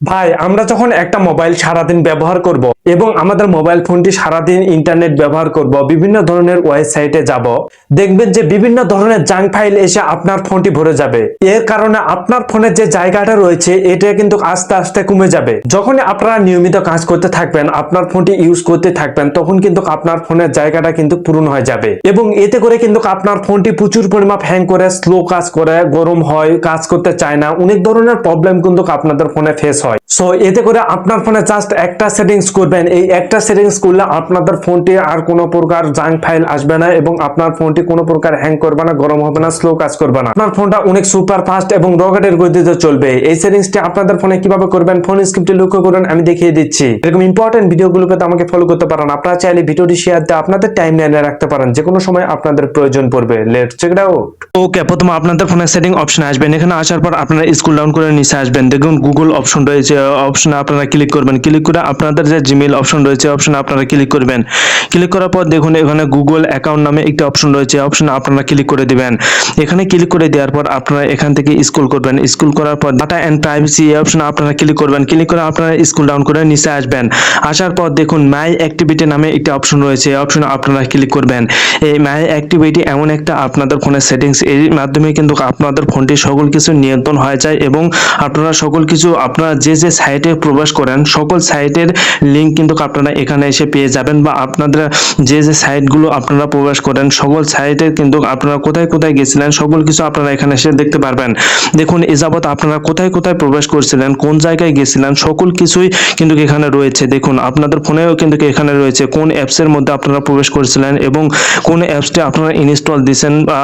ভাই, আমরা যখন একটা মোবাইল সারাদিন ব্যবহার করব এবং আমাদের মোবাইল ফোনটি সারাদিন ইন্টারনেট ব্যবহার করব, বিভিন্ন ধরনের ওয়েবসাইটে যাব, দেখবেন যে বিভিন্ন ধরনের জাঙ্ক ফাইল এসে আপনার ফোনটি ভরে যাবে। এর কারণে আপনার ফোনের যে জায়গাটা রয়েছে, এটা কিন্তু আস্তে আস্তে কমে যাবে। যখন আপনারা নিয়মিত কাজ করতে থাকবেন, আপনার ফোনটি ইউজ করতে থাকবেন, তখন কিন্তু আপনার ফোনের জায়গাটা কিন্তু পূরণ হয়ে যাবে। এবং এতে করে কিন্তু আপনার ফোনটি প্রচুর পরিমাপ হ্যাং করে, স্লো কাজ করে, গরম হয়, কাজ করতে চায় না, অনেক ধরনের প্রবলেম কিন্তু আপনাদের ফোনে ফেস হয়। সো এতে করে আপনার ফোনে জাস্ট একটা সেটিংস করবেন। এই একটা সেটিংস করলে আপনাদের ফোনটি আর কোনো প্রকার জাঙ্ক ফাইল আসবে না এবং আপনার ফোনটি কোনো প্রকার হ্যাং করবে না, গরম হবে না স্লো কাজ করবে না। আপনার ফোনটা অনেক সুপার ফাস্ট এবং রকেটের গতিতে চলবে। এই সেটিংসটি আপনাদের ফোনে কীভাবে করবেন ফোন স্ক্রিপ্টে লক্ষ্য করুন, আমি দেখিয়ে দিচ্ছি। এরকম ইম্পর্টেন্ট ভিডিওগুলো পেতে আমাকে ফলো করতে পারেন। আপনারা চাইলে ভিডিওটি শেয়ার দিয়ে আপনাদের টাইম লাইনে রাখতে পারেন। যে কোনো সময় আপনাদের প্রয়োজন পড়বে। Let's check it out okay প্রথমে আপনাদের ফোনে সেটিং অপশন আসবেন এখানে আসার পর আপনারা স্কুল ডাউন করে নিচে আসবেন। দেখুন গুগল অপশন রয়েছে। অপশনে আপনারা ক্লিক করবেন। ক্লিক করে আপনাদের যে জিমেল অপশন রয়েছে অপশনে আপনারা ক্লিক করবেন। ক্লিক করার পর দেখুন এখানে গুগল অ্যাকাউন্ট নামে একটি অপশন রয়েছে অপশনে আপনারা ক্লিক করে দিবেন। এখানে ক্লিক করে দেওয়ার পর আপনারা এখান থেকে স্কুল করবেন। স্কুল করার পর ডাটা অ্যান্ড প্রাইভেসি এই অপশনে আপনারা ক্লিক করবেন। ক্লিক করে আপনারা স্কুল ডাউন করে নিচে আসবেন। আসার পর দেখুন মাই অ্যাক্টিভিটি নামে একটি অপশন রয়েছে, এই অপশনে আপনারা ক্লিক করবেন। এই মাই অ্যাক্টিভিটি এমন একটা আপনাদের ফোনের সেটিংস এর মাধ্যমে কিন্তু আপনাদের ফোনটি সকল কিছু নিয়ন্ত্রণ হয়ে যায় এবং আপনারা সকল কিছু আপনারা যে যে সাইটে প্রবেশ করেন, সকল সাইটের লিঙ্ক কিন্তু আপনারা এখানে এসে পেয়ে যাবেন বা আপনাদের যে যে সাইটগুলো আপনারা প্রবেশ করেন, সকল সাইটে কিন্তু আপনারা কোথায় কোথায় গেছিলেন, সকল কিছু আপনারা এখানে এসে দেখতে পারবেন। দেখুন, এ যাবৎ আপনারা কোথায় কোথায় প্রবেশ করছিলেন, কোন জায়গায় গেছিলেন, সকল কিছুই কিন্তু এখানে রয়েছে। দেখুন, আপনাদের ফোনেও কিন্তু এখানে রয়েছে কোন অ্যাপসের মধ্যে আপনারা প্রবেশ করেছিলেন এবং কোন অ্যাপসটি আপনারা ইনস্টল দিয়েছেন বা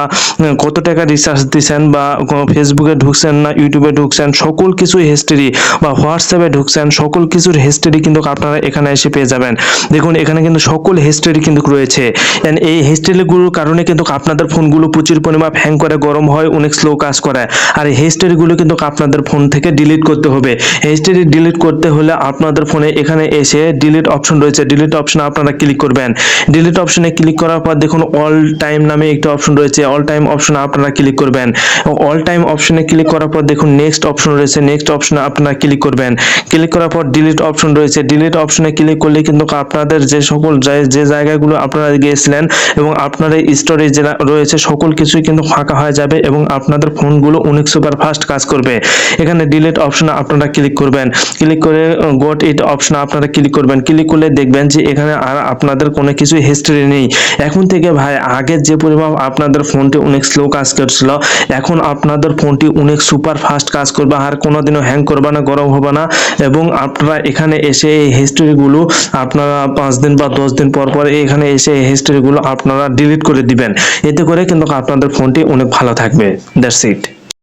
কত টাকা রিচার্জ দিয়েছেন বা ফেসবুকে ঢুকছেন না ইউটিউবে ঢুকছেন, সকল কিছু হিস্ট্রি বা হোয়াটসঅ্যাপে ঢুকছেন, সকল কিছুর হিস্ট্রি কিন্তু আপনারা এখানে এসে পেয়ে যাবেন। দেখুন, এখানে কিন্তু সকল হিস্ট্রি কিন্তু রয়েছে। And এই হিস্ট্রিগুলোর কারণে কিন্তু আপনাদের ফোনগুলো প্রচুর পরিমাণ হ্যাং করে, গরম হয়, অনেক স্লো কাজ করে। আর এই হিস্ট্রিগুলো কিন্তু আপনাদের ফোন থেকে ডিলিট করতে হবে। হিস্ট্রি ডিলিট করতে হলে আপনাদের ফোনে এখানে এসে ডিলিট অপশন রয়েছে। ডিলিট অপশনে আপনারা ক্লিক করবেন। ডিলিট অপশনে ক্লিক করার পর দেখুন অল টাইম নামে একটা অপশন রয়েছে। অল টাইম অপশনে আপনারা ক্লিক করবেন। অল টাইম অপশনে ক্লিক করার পর দেখুন নেক্সট অপশন রয়েছে। নেক্সট অপশনে আপনারা ক্লিক করবেন। ক্লিক করার পর ডিলিট অপশন রয়েছে। ডিলিট অপশনে ক্লিক করলে কিন্তু আপনাদের যে সকল যে জায়গাগুলো আপনারা গিয়েছিলেন এবং আপনার এই স্টোরেজ যেটা রয়েছে সকল কিছুই কিন্তু ফাঁকা হয়ে যাবে এবং আপনাদের ফোনগুলো অনেক সুপার ফাস্ট কাজ করবে। এখানে ডিলিট অপশনে আপনারা ক্লিক করবেন। ক্লিক করে গোট ইট অপশনে আপনারা ক্লিক করবেন। ক্লিক করলে দেখবেন যে এখানে আর আপনাদের কোনো কিছু হিস্ট্রি নেই। এখন থেকে ভাই, আগের যে পরিমাণ আপনাদের ফোনটি অনেক স্লো কাজ করছিল, এখন আপনাদের ফোনটি অনেক সুপার ফাস্ট কাজ করবে। আর কোনোদিনও হ্যাং করবে না, গরম হবে না এবং আপনারা এখানে এসে এই হিস্ট্রিগুলো আপনারা পাঁচ দিন বা দশ দিন পর পর এখানে এসে এই হিস্ট্রিগুলো আপনারা ডিলিট করে দিবেন। এতে করে কিন্তু আপনাদের ফোনটি অনেক ভালো থাকবে। That's it